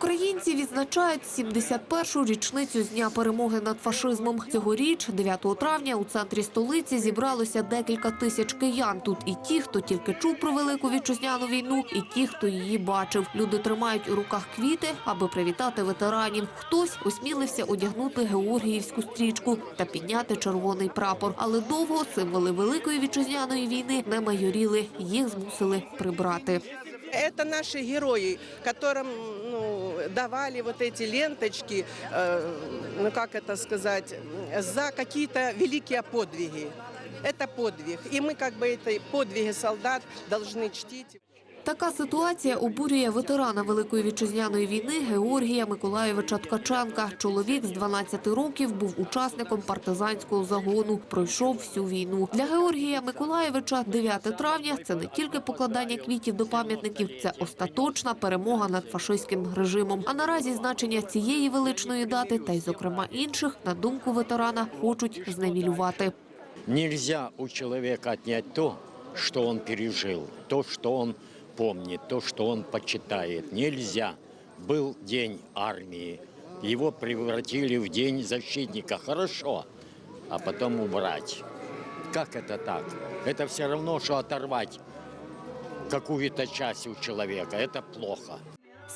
Українці відзначають 71-шу річницю з дня перемоги над фашизмом. Цьогоріч, 9 травня, у центрі столиці зібралося декілька тисяч киян. Тут і ті, хто тільки чув про велику вітчизняну війну, і ті, хто її бачив. Люди тримають у руках квіти, аби привітати ветеранів. Хтось осмілився одягнути георгіївську стрічку та підняти червоний прапор. Але довго символи великої вітчизняної війни не майоріли. Їх змусили прибрати. Это наши герои, которым ну, давали вот эти ленточки, э, ну как это сказать, за какие-то великие подвиги. Это подвиг. И мы как бы эти подвиги солдат должны чтить. Така ситуація обурює ветерана Великої вітчизняної війни Георгія Миколаєвича Ткаченка. Чоловік з 12 років був учасником партизанського загону, пройшов всю війну. Для Георгія Миколаєвича 9 травня – це не тільки покладання квітів до пам'ятників, це остаточна перемога над фашистським режимом. А наразі значення цієї величної дати, та й зокрема інших, на думку ветерана, хочуть зневілювати. Нельзя у человека отнять то, что он пережил, то, что он помнит, то, что он почитает. Нельзя. Был день армии, его превратили в день защитника. Хорошо, а потом убрать. Как это так? Это все равно, что оторвать какую-то часть у человека. Это плохо.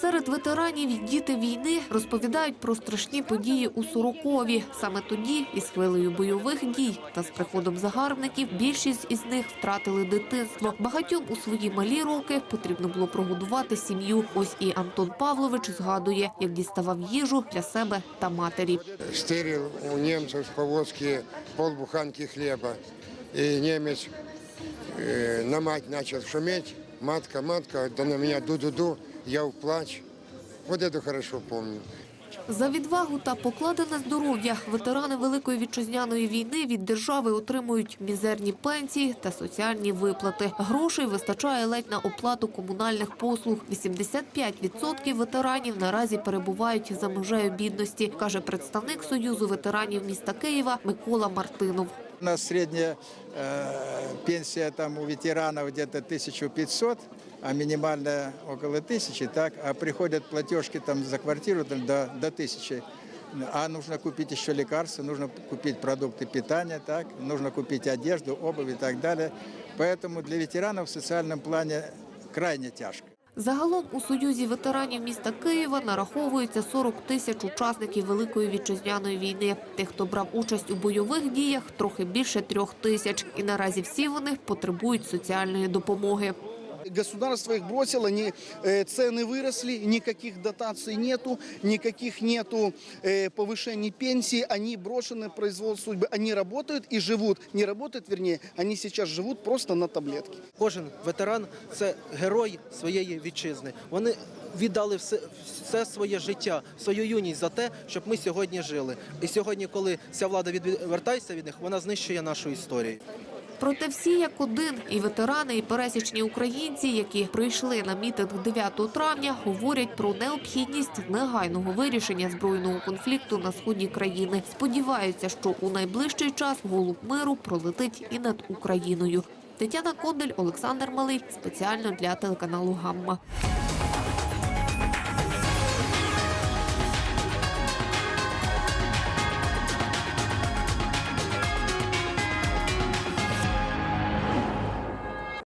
Серед ветеранів і діти війни розповідають про страшні події у Сорокові. Саме тоді, із хвилею бойових дій та з приходом загарбників, більшість із них втратили дитинство. Багатьом у свої малі роки потрібно було прогодувати сім'ю. Ось і Антон Павлович згадує, як діставав їжу для себе та матері. стырил у немцев с повозки полбуханки хлеба. И немец э, на мать начал шуметь. Матка, матка, да на меня ду-ду-ду, я в плач. Вот это хорошо помню. За відвагу та покладене здоров'я ветерани Великої вітчизняної війни від держави отримують мізерні пенсії та соціальні виплати. Грошей вистачає ледь на оплату комунальних послуг. 85% ветеранів наразі перебувають за межею бідності, каже представник Союзу ветеранів міста Києва Микола Мартинов. У нас средняя э, пенсия там у ветеранов где-то 1500, а минимальная около 1000, так, а приходят платежки там за квартиру там, до, до 1000. А нужно купить еще лекарства, нужно купить продукты питания, так, нужно купить одежду, обувь и так далее. Поэтому для ветеранов в социальном плане крайне тяжко. Загалом у Союзі ветеранів міста Києва нараховується 40 тисяч учасників Великої вітчизняної війни. Тих, хто брав участь у бойових діях, трохи більше трьох тисяч. І наразі всі вони потребують соціальної допомоги. Государство их бросило, ни, э, цены выросли, никаких дотаций нету, никаких нету э, повышений пенсий, они брошены в произвол судьбы, они работают и живут, не работают, вернее, они сейчас живут просто на таблетке. Кожен ветеран це герой своєї вітчизни. Вони віддали все, все своє життя, свою юність за те, щоб ми сьогодні жили. І сьогодні, коли ця влада відвертається від них, вона знищує нашу історію. Проте всі як один, і ветерани, і пересічні українці, які прийшли на мітинг 9 травня, говорять про необхідність негайного вирішення збройного конфлікту на сході країни. Сподіваються, що у найближчий час голуб миру пролетить і над Україною. Тетяна Кондель, Олександр Малий спеціально для телеканалу Гамма.